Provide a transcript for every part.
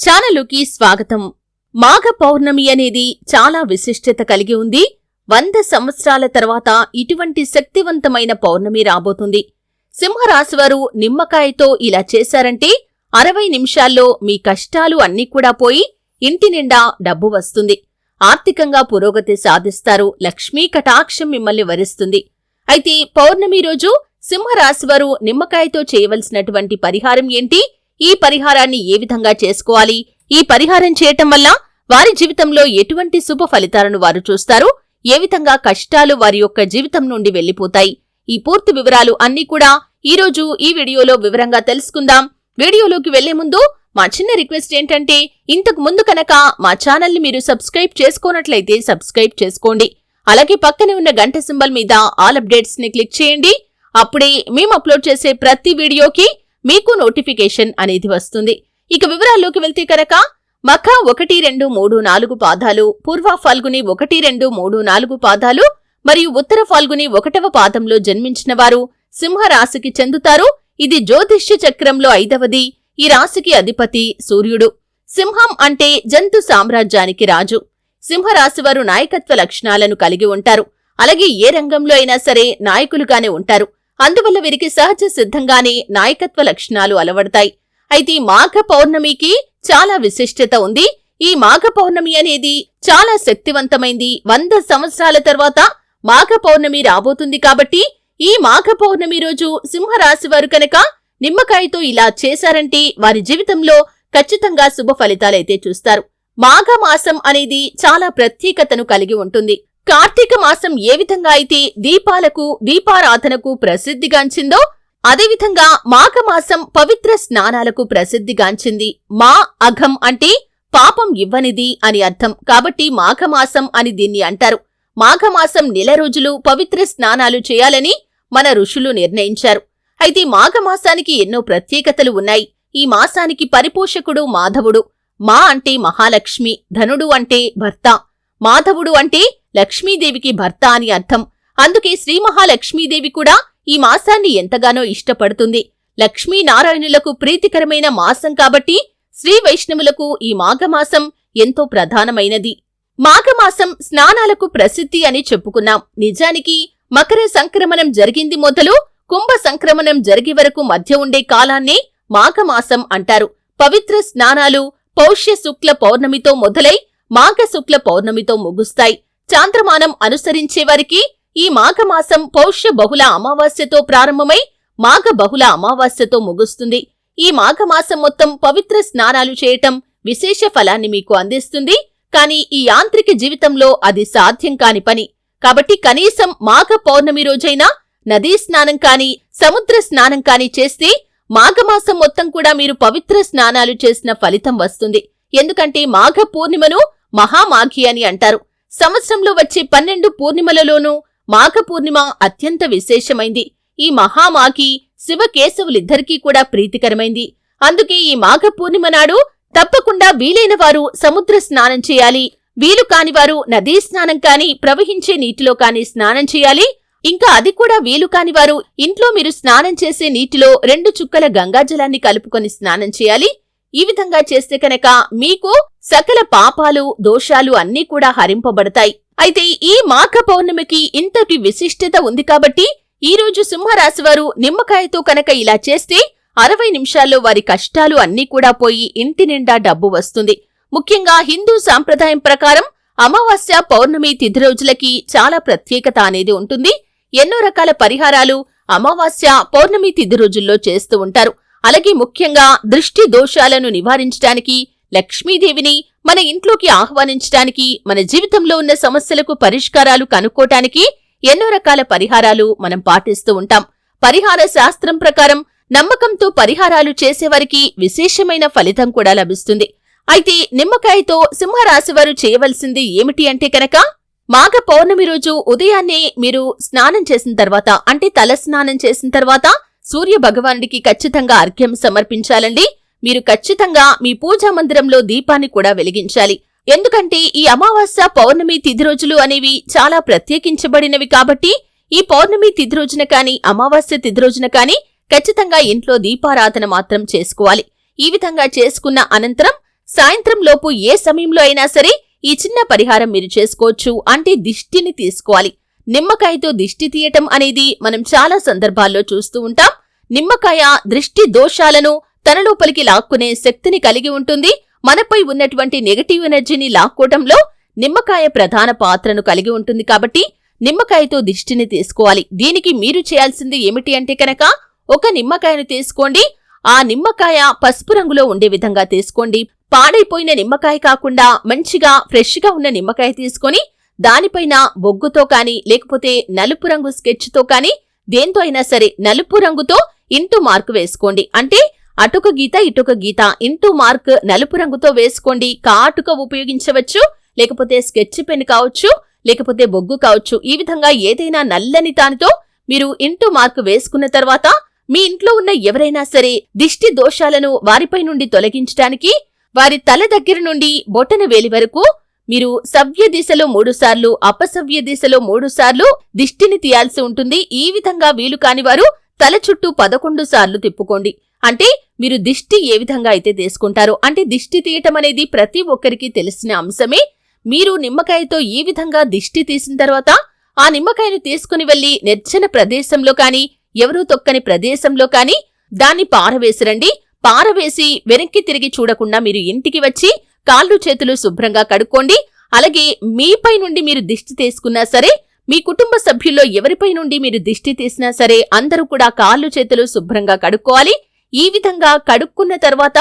ఛానలుకి స్వాగతం. మాఘ పౌర్ణమి అనేది చాలా విశిష్టత కలిగి ఉంది. వంద సంవత్సరాల తర్వాత ఇటువంటి శక్తివంతమైన పౌర్ణమి రాబోతుంది. సింహరాశివారు నిమ్మకాయతో ఇలా చేశారంటే అరవై నిమిషాల్లో మీ కష్టాలు అన్నీ కూడా పోయి ఇంటి నిండా డబ్బు వస్తుంది. ఆర్థికంగా పురోగతి సాధిస్తారు. లక్ష్మీ కటాక్షం మిమ్మల్ని వరిస్తుంది. అయితే పౌర్ణమి రోజు సింహరాశివారు నిమ్మకాయతో చేయవలసినటువంటి పరిహారం ఏంటి? ఈ పరిహారాన్ని ఏ విధంగా చేసుకోవాలి? ఈ పరిహారం చేయటం వల్ల వారి జీవితంలో ఎటువంటి శుభ ఫలితాలను వారు చూస్తారు? ఏ విధంగా కష్టాలు వారి యొక్క జీవితం నుండి వెళ్ళిపోతాయి ఈ పూర్తి వివరాలు అన్నీ కూడా ఈరోజు ఈ వీడియోలో వివరంగా తెలుసుకుందాం. వీడియోలోకి వెళ్ళే ముందు మా చిన్న రిక్వెస్ట్ ఏంటంటే ఇంతకు ముందు కనుక మా ఛానల్ని మీరు సబ్స్క్రైబ్ చేసుకోనట్లయితే సబ్స్క్రైబ్ చేసుకోండి. అలాగే పక్కనే ఉన్న గంట సింబల్ మీద ఆల్ అప్డేట్స్ని క్లిక్ చేయండి. అప్పుడే మేము అప్లోడ్ చేసే ప్రతి వీడియోకి మీకు నోటిఫికేషన్ అనేది వస్తుంది. ఇక వివరాల్లోకి వెళ్తే కనుక మఖ ఒకటి రెండు మూడు నాలుగు పాదాలు పూర్వ ఫాల్గుని ఒకటి రెండు మూడు నాలుగు పాదాలు మరియు ఉత్తర ఫాల్గుని ఒకటవ పాదంలో జన్మించిన వారు సింహరాశికి చెందుతారు. ఇది జ్యోతిష్య చక్రంలో ఐదవది. ఈ రాశికి అధిపతి సూర్యుడు. సింహం అంటే జంతు సామ్రాజ్యానికి రాజు. సింహరాశి వారు నాయకత్వ లక్షణాలను కలిగి ఉంటారు. అలాగే ఏ రంగంలో అయినా సరే నాయకులుగానే ఉంటారు. అందువల్ల వీరికి సహజ సిద్ధంగానే నాయకత్వ లక్షణాలు అలవడతాయి. అయితే మాఘ పౌర్ణమికి చాలా విశిష్టత ఉంది. ఈ మాఘ పౌర్ణమి అనేది చాలా శక్తివంతమైంది. వంద సంవత్సరాల తర్వాత మాఘ పౌర్ణమి రాబోతుంది కాబట్టి ఈ మాఘ పౌర్ణమి రోజు సింహరాశి వారు కనుక నిమ్మకాయతో ఇలా చేశారంటే వారి జీవితంలో ఖచ్చితంగా శుభ ఫలితాలైతే చూస్తారు. మాఘ మాసం అనేది చాలా ప్రత్యేకతను కలిగి ఉంటుంది. కార్తీక మాసం ఏ విధంగా అయితే దీపాలకు దీపారాధనకు ప్రసిద్ధిగాంచిందో అదేవిధంగా మాఘమాసం పవిత్ర స్నానాలకు ప్రసిద్ధిగాంచింది. మా అఘం అంటే పాపం ఇవ్వనిది అని అర్థం. కాబట్టి మాఘమాసం అని దీన్ని అంటారు. మాఘమాసం నెల రోజులు పవిత్ర స్నానాలు చేయాలని మన ఋషులు నిర్ణయించారు. అయితే మాఘమాసానికి ఎన్నో ప్రత్యేకతలు ఉన్నాయి. ఈ మాసానికి పరిపోషకుడు మాధవుడు. మా అంటే మహాలక్ష్మి ధనుడు అంటే భర్త. మాధవుడు అంటే లక్ష్మీదేవికి భర్త అని అర్థం. అందుకే శ్రీ మహాలక్ష్మీదేవి కూడా ఈ మాసాన్ని ఎంతగానో ఇష్టపడుతుంది. లక్ష్మీనారాయణులకు ప్రీతికరమైన మాసం కాబట్టి శ్రీ వైష్ణవులకు ఈ మాఘమాసం ఎంతో ప్రధానమైనది. మాఘమాసం స్నానాలకు ప్రసిద్ధి అని చెప్పుకున్నాం. నిజానికి మకర సంక్రమణం జరిగింది మొదలు కుంభ సంక్రమణం జరిగే వరకు మధ్య ఉండే కాలాన్నే మాఘమాసం అంటారు. పవిత్ర స్నానాలు పౌష్య శుక్ల పౌర్ణమితో మొదలై మాఘ శుక్ల పౌర్ణమితో ముగుస్తాయి. చాంద్రమానం అనుసరించే వారికి ఈ మాఘమాసం పౌష్య బహుళ అమావాస్యతో ప్రారంభమై మాఘ బహుళ అమావాస్యతో ముగుస్తుంది. ఈ మాఘమాసం మొత్తం పవిత్ర స్నానాలు చేయటం విశేష ఫలాన్ని మీకు అందిస్తుంది. కానీ ఈ యాంత్రిక జీవితంలో అది సాధ్యం కాని పని. కాబట్టి కనీసం మాఘ పౌర్ణమి రోజైనా నదీ స్నానం కాని సముద్ర స్నానం కాని చేస్తే మాఘమాసం మొత్తం కూడా మీరు పవిత్ర స్నానాలు చేసిన ఫలితం వస్తుంది. ఎందుకంటే మాఘ పూర్ణిమను మహామాఘి అని అంటారు. సంవత్సరంలో వచ్చే పన్నెండు పూర్ణిమలలోనూ మాఘ పూర్ణిమ అత్యంత విశేషమైంది. ఈ మహామాఘి శివకేశవులిద్దరికీ కూడా ప్రీతికరమైంది. అందుకే ఈ మాఘ పూర్ణిమ నాడు తప్పకుండా వీలైన వారు సముద్ర స్నానం చేయాలి. వీలు కానివారు నదీ స్నానం కాని ప్రవహించే నీటిలో కాని స్నానం చేయాలి. ఇంకా అది కూడా వీలు కానివారు ఇంట్లో మీరు స్నానం చేసే నీటిలో రెండు చుక్కల గంగాజలాన్ని కలుపుకొని స్నానం చేయాలి. ఈ విధంగా చేస్తే కనుక మీకు సకల పాపాలు దోషాలు అన్నీ కూడా హరింపబడతాయి. అయితే ఈ మాఘ పౌర్ణమికి ఇంతటి విశిష్టత ఉంది కాబట్టి ఈ రోజు సింహరాశివారు నిమ్మకాయతో కనుక ఇలా చేస్తే అరవై నిమిషాల్లో వారి కష్టాలు అన్నీ కూడా పోయి ఇంటి నిండా డబ్బు వస్తుంది. ముఖ్యంగా హిందూ సాంప్రదాయం ప్రకారం అమావాస్య పౌర్ణమి తిథి రోజులకి చాలా ప్రత్యేకత అనేది ఉంటుంది. ఎన్నో రకాల పరిహారాలు అమావాస్య పౌర్ణమి తిథి రోజుల్లో చేస్తూ ఉంటారు. అలాగే ముఖ్యంగా దృష్టి దోషాలను నివారించడానికి లక్ష్మీదేవిని మన ఇంట్లోకి ఆహ్వానించడానికి మన జీవితంలో ఉన్న సమస్యలకు పరిష్కారాలు కనుక్కోటానికి ఎన్నో రకాల పరిహారాలు మనం పాటిస్తూ ఉంటాం. పరిహార శాస్త్రం ప్రకారం నమ్మకంతో పరిహారాలు చేసేవారికి విశేషమైన ఫలితం కూడా లభిస్తుంది. అయితే నిమ్మకాయతో సింహరాశివారు చేయవలసింది ఏమిటి అంటే కనుక మాఘ పౌర్ణమి రోజు ఉదయాన్నే మీరు స్నానం చేసిన తర్వాత అంటే తల స్నానం చేసిన తర్వాత సూర్య భగవానుడికి ఖచ్చితంగా అర్ఘ్యం సమర్పించాలండి. మీరు ఖచ్చితంగా మీ పూజా మందిరంలో దీపాన్ని కూడా వెలిగించాలి. ఎందుకంటే ఈ అమావాస్య పౌర్ణమి తిథి రోజులు అనేవి చాలా ప్రత్యేకించబడినవి కాబట్టి ఈ పౌర్ణమి తిథి రోజున కానీ అమావాస్య తిథి రోజున కానీ ఖచ్చితంగా ఇంట్లో దీపారాధన మాత్రం చేసుకోవాలి. ఈ విధంగా చేసుకున్న అనంతరం సాయంత్రం లోపు ఏ సమయంలో అయినా సరే ఈ చిన్న పరిహారం మీరు చేసుకోవచ్చు. అంటే దిష్టిని తీసుకోవాలి. నిమ్మకాయతో దిష్టి తీయటం అనేది మనం చాలా సందర్భాల్లో చూస్తూ ఉంటాం. నిమ్మకాయ దృష్టి దోషాలను తన లోపలికి లాక్కునే శక్తిని కలిగి ఉంటుంది. మనపై ఉన్నటువంటి నెగటివ్ ఎనర్జీని లాక్కోవటంలో నిమ్మకాయ ప్రధాన పాత్రను కలిగి ఉంటుంది కాబట్టి నిమ్మకాయతో దిష్టిని తీసుకోవాలి. దీనికి మీరు చేయాల్సింది ఏమిటి అంటే కనుక ఒక నిమ్మకాయను తీసుకోండి. ఆ నిమ్మకాయ పసుపు రంగులో ఉండే విధంగా తీసుకోండి. పాడైపోయిన నిమ్మకాయ కాకుండా మంచిగా ఫ్రెష్గా ఉన్న నిమ్మకాయ తీసుకొని దానిపైన బొగ్గుతో కానీ లేకపోతే నలుపు రంగు స్కెచ్తో కానీ దేంతో అయినా సరే నలుపు రంగుతో ఇంటూ మార్క్ వేసుకోండి. అంటే అటుక గీత ఇటుక గీత. ఇంటూ మార్క్ నలుపు రంగుతో వేసుకోండి. కాటుక ఉపయోగించవచ్చు లేకపోతే స్కెచ్ పెన్ కావచ్చు లేకపోతే బొగ్గు కావచ్చు. ఈ విధంగా ఏదైనా నల్లని దానితో మీరు ఇంటూ మార్క్ వేసుకున్న తర్వాత మీ ఇంట్లో ఉన్న ఎవరైనా సరే దిష్టి దోషాలను వారిపై నుండి తొలగించడానికి వారి తల దగ్గర నుండి బొటన వేలి వరకు మీరు సవ్య దిశలో మూడుసార్లు అపసవ్య దిశలో మూడుసార్లు దిష్టిని తీయాల్సి ఉంటుంది. ఈ విధంగా వీలు కాని వారు తల చుట్టూ పదకొండు సార్లు తిప్పుకోండి. అంటే మీరు దిష్టి ఏ విధంగా అయితే తీసుకుంటారో అంటే దిష్టి తీయటం అనేది ప్రతి ఒక్కరికి తెలిసిన అంశమే. మీరు నిమ్మకాయతో ఈ విధంగా దిష్టి తీసిన తర్వాత ఆ నిమ్మకాయను తీసుకుని వెళ్ళి నిర్జన ప్రదేశంలో కాని ఎవరూ తొక్కని ప్రదేశంలో కాని దాన్ని పారవేసిరండి. పారవేసి వెనక్కి తిరిగి చూడకుండా మీరు ఇంటికి వచ్చి కాళ్ళు చేతులు శుభ్రంగా కడుక్కోండి. అలాగే మీపై నుండి మీరు దిష్టి తీసుకున్నా సరే మీ కుటుంబ సభ్యుల్లో ఎవరిపై నుండి మీరు దిష్టి తీసినా సరే అందరూ కూడా కాళ్ళు చేతులు శుభ్రంగా కడుక్కోవాలి. ఈ విధంగా కడుక్కున్న తర్వాత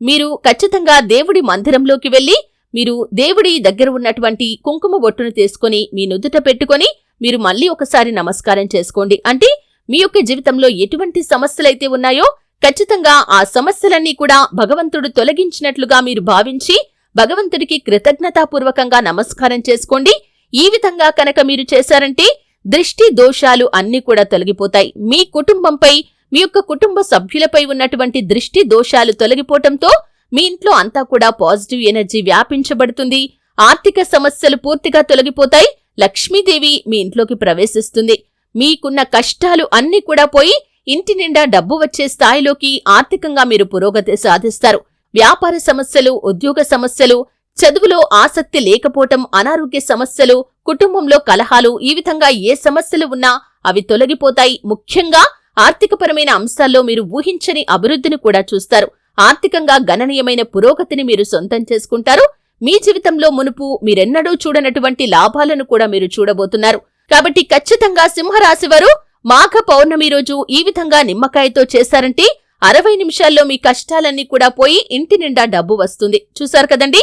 మీరు ఖచ్చితంగా దేవుడి మందిరంలోకి వెళ్ళి మీరు దేవుడి దగ్గర ఉన్నటువంటి కుంకుమ బొట్టును తీసుకొని మీ నుదుట పెట్టుకొని మీరు మళ్ళీ ఒకసారి నమస్కారం చేసుకోండి. అంటే మీ యొక్క జీవితంలో ఎటువంటి సమస్యలైతే ఉన్నాయో ఖచ్చితంగా ఆ సమస్యలన్నీ కూడా భగవంతుడు తొలగించినట్లుగా మీరు భావించి భగవంతుడికి కృతజ్ఞతాపూర్వకంగా నమస్కారం చేసుకోండి. ఈ విధంగా కనుక మీరు చేశారంటే దృష్టి దోషాలు అన్నీ కూడా తొలగిపోతాయి. మీ కుటుంబంపై మీ యొక్క కుటుంబ సభ్యులపై ఉన్నటువంటి దృష్టి దోషాలు తొలగిపోవటంతో మీ ఇంట్లో అంతా కూడా పాజిటివ్ ఎనర్జీ వ్యాపించబడుతుంది. ఆర్థిక సమస్యలు పూర్తిగా తొలగిపోతాయి. లక్ష్మీదేవి మీ ఇంట్లోకి ప్రవేశిస్తుంది. మీకున్న కష్టాలు అన్నీ కూడా పోయి ఇంటి నిండా డబ్బు వచ్చే స్థాయిలోకి ఆర్థికంగా మీరు పురోగతి సాధిస్తారు. వ్యాపార సమస్యలు ఉద్యోగ సమస్యలు చదువులో ఆసక్తి లేకపోవటం అనారోగ్య సమస్యలు కుటుంబంలో కలహాలు ఈ విధంగా ఏ సమస్యలు ఉన్నా అవి తొలగిపోతాయి. ముఖ్యంగా ఆర్థికపరమైన అంశాల్లో మీరు ఊహించని అభివృద్ధిని కూడా చూస్తారు. ఆర్థికంగా గణనీయమైన పురోగతిని మీరు సొంతం చేసుకుంటారు. మీ జీవితంలో మునుపు మీరెన్నడూ చూడనటువంటి లాభాలను కూడా మీరు చూడబోతున్నారు. కాబట్టి ఖచ్చితంగా సింహరాశి వారు మాఘ పౌర్ణమి రోజు ఈ విధంగా నిమ్మకాయతో చేశారంటే అరవై నిమిషాల్లో మీ కష్టాలన్నీ కూడా పోయి ఇంటి నిండా డబ్బు వస్తుంది. చూశారు కదండీ?